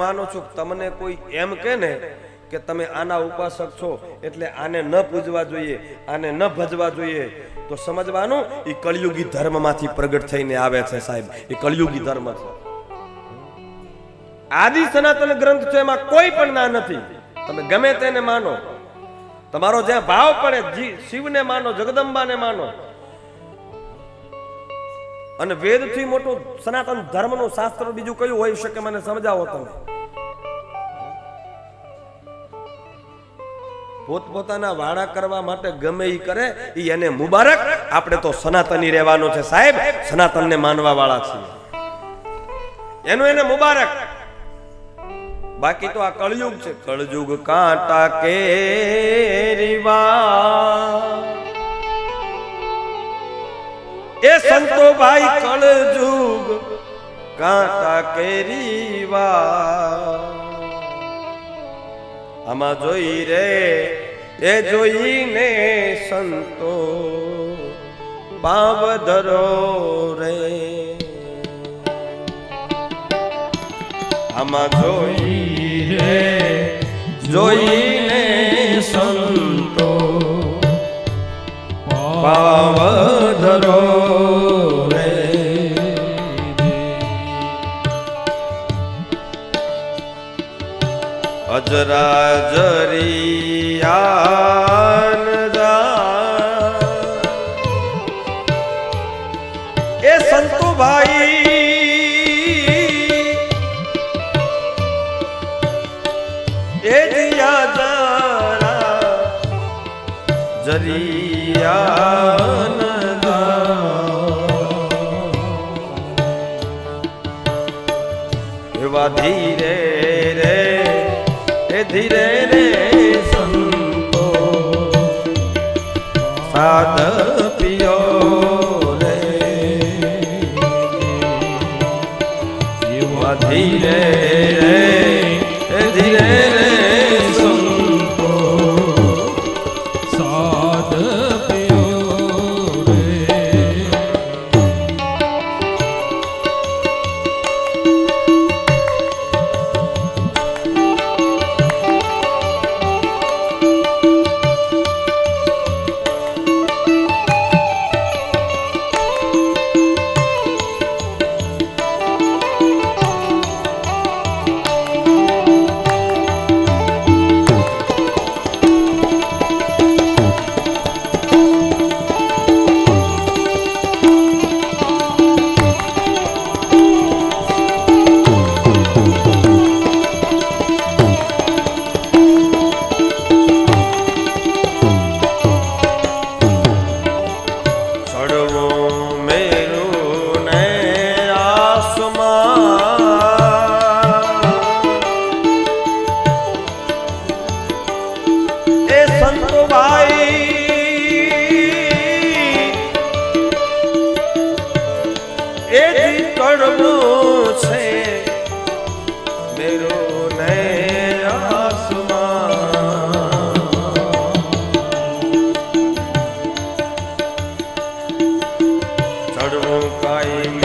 માનો છો તમને કોઈ એમ કે ને કે તમે આના ઉપાસક છો, એટલે આને ન પૂજવા જોઈએ, આને ન ભજવા જોઈએ. તો સમજવાનું એ કળિયુગી ધર્મમાંથી પ્રગટ થઈને આવે છે સાહેબ. એ કળિયુગી ધર્મ છે. આદિ સનાતન ગ્રંથ છે, એમાં કોઈ પણ ના નથી. તમે ગમે તેને માનો. તમારો જ્યાં ભાવ પડે શિવને માનો, જગદંબાને માનો. અને વેદથી મોટું સનાતન ધર્મનું શાસ્ત્ર બીજું કયું હોઈ શકે મને સમજાવો તમે? પોતપોતાના વાડા કરવા માટે ગમે એ કરે એ એને મુબારક. આપણે તો સનાતની રહેવાનું છે સાહેબ, સનાતનને માનવા વાળા છીએ. એનું એને મુબારક. બાકી તો આ કળયુગ છે. કળયુગ કાંટા કે કેરીવા. એ સંતો ભાઈ કળજુગ કાંતા કેરી આમાં જોઈ રે, એ જોઈને સંતો પાવ ધરો રે. આમાં જોઈ રે, જોઈને સંતો પાવ ધરો અજરાજરિયાન જા એ સંતો ભાઈ એ દિયા જરા જરિયાન ધીરે રે સંતો. સાધ પિયો રે. એવા ધીરે રે ચડવું છે. મેરું ચડવું કાઈ